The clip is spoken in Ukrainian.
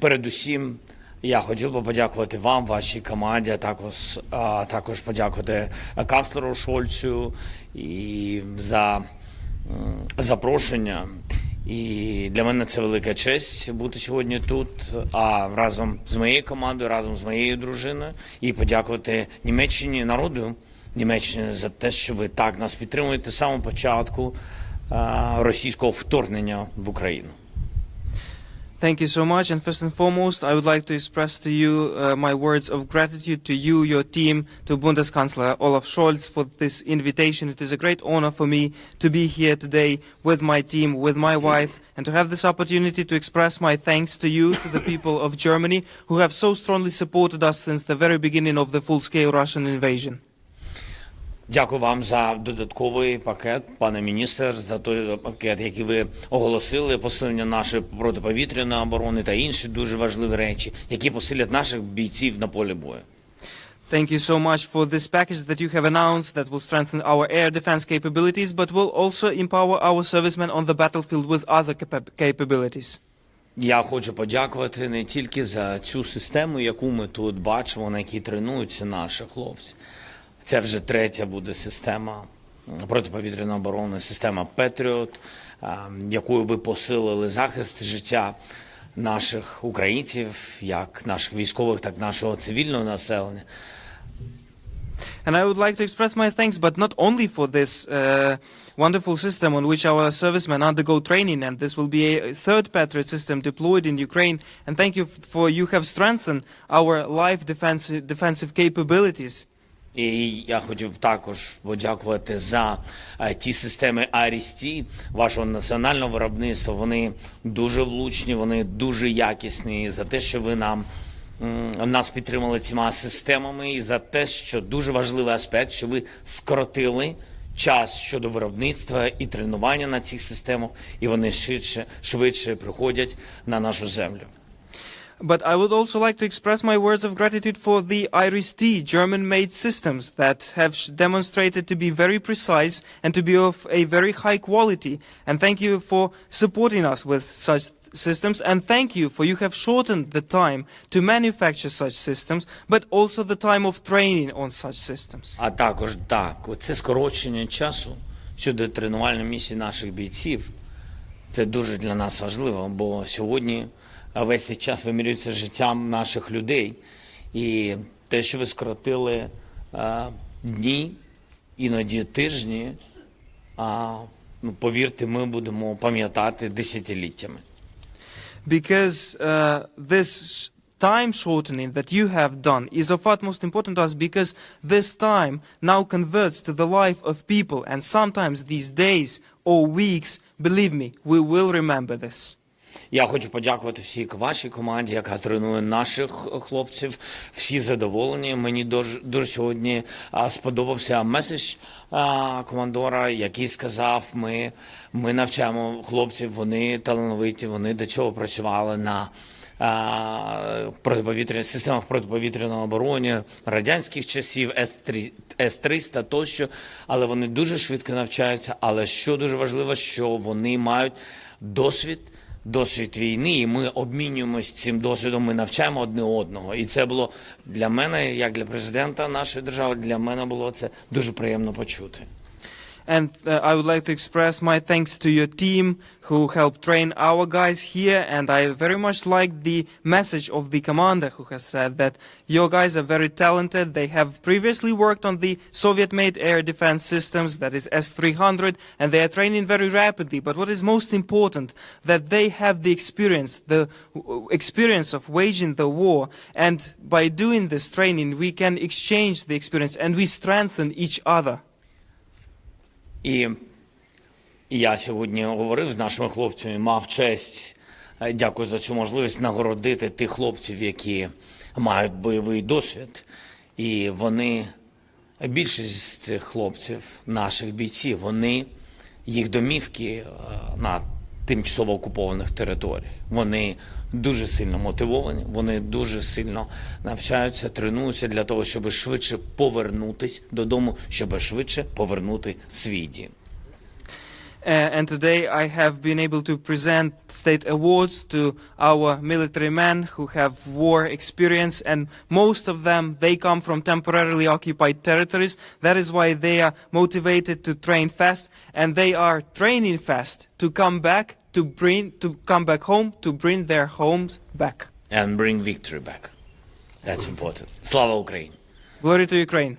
Передусім, я хотів би подякувати вам, вашій команді, а також, а також подякувати канцлеру Шольцю і за запрошення. І для мене це велика честь бути сьогодні тут. А разом з моєю командою, разом з моєю дружиною, і подякувати Німеччині, народу Німеччини за те, що ви так нас підтримуєте з самого початку російського вторгнення в Україну. Thank you so much. And first and foremost, I would like to express to you uh, my words of gratitude to you, your team, to Bundeskanzler Olaf Scholz for this invitation. It is a great honor for me to be here today with my team, with my wife, and to have this opportunity to express my thanks to you, to the people of Germany, who have so strongly supported us since the very beginning of the full-scale Russian invasion. Дякую вам за додатковий пакет, пане міністр, за той пакет, який ви оголосили, посилення нашої протиповітряної оборони та інші дуже важливі речі, які посилять наших бійців на полі бою. Thank you so much for this package that you have announced that will strengthen our air defense capabilities, but will also empower our servicemen on the battlefield with other capabilities. Я хочу подякувати не тільки за цю систему, яку ми тут бачимо, на якій тренуються наші хлопці. Це вже третя буде система протиповітряної оборони, система Петріот, якою ви посилили захист життя наших українців, як наших військових, так і нашого цивільного населення. And I would like to express my thanks, but not only for this uh, wonderful system on which our servicemen undergo training, and this will be a third Patriot system deployed in Ukraine. And thank you for you have strengthened our live defensive, defensive capabilities. І я хотів також подякувати за е, ті системи Арісті, вашого національного виробництва. Вони дуже влучні, вони дуже якісні. За те, що ви нам нас підтримали цими системами, і за те, що дуже важливий аспект, що ви скоротили час щодо виробництва і тренування на цих системах, і вони швидше, швидше приходять на нашу землю. But I would also like to express my words of gratitude for the IRIS-T German-made systems that have sh- demonstrated to be very precise and to be of a very high quality. And thank you for supporting us with such systems. And thank you for you have shortened the time to manufacture such systems, but also the time of training on such systems. А також так, це скорочення часу щодо тренувальної місії наших бійців. Це дуже для нас важливо, бо сьогодні весь цей час вимірюється життям наших людей. І те, що ви скоротили е, дні, іноді тижні, а, ну, повірте, ми будемо пам'ятати десятиліттями. because uh, this time shortening that you have done is of utmost importance to us because this time now converts to the life of people and sometimes these days or weeks believe me we will remember this Я хочу подякувати всій вашій команді, яка тренує наших хлопців. Всі задоволені. Мені дуже, дуже сьогодні сподобався меседж командора, який сказав: ми, ми навчаємо хлопців, вони талановиті, вони до цього працювали на а, протиповітря- системах протиповітряної оборони радянських часів, С-3 С-300 тощо, але вони дуже швидко навчаються. Але що дуже важливо, що вони мають досвід досвід війни, і ми обмінюємось цим досвідом. Ми навчаємо одне одного. І це було для мене, як для президента нашої держави, для мене було це дуже приємно почути. And uh, I would like to express my thanks to your team who helped train our guys here. And I very much like the message of the commander who has said that your guys are very talented. They have previously worked on the Soviet made air defense systems that is S300 and they are training very rapidly. But what is most important that they have the experience the w- experience of waging the war. And by doing this training we can exchange the experience and we strengthen each other І я сьогодні говорив з нашими хлопцями, мав честь, е, дякую за цю можливість, нагородити тих хлопців, які мають бойовий досвід. І вони, більшість з цих хлопців, наших бійців, вони, їх домівки е, на тимчасово окупованих територій. вони дуже сильно мотивовані, вони дуже сильно навчаються, тренуються для того, щоб швидше повернутись додому, щоб швидше повернути свій дім. Uh, and today I have been able to present state awards to our military men who have war experience and most of them they come from temporarily occupied territories. That is why they are motivated to train fast and they are training fast to come back to bring to come back home to bring their homes back. And bring victory back. That's important. Slava ukraine. Glory to ukraine.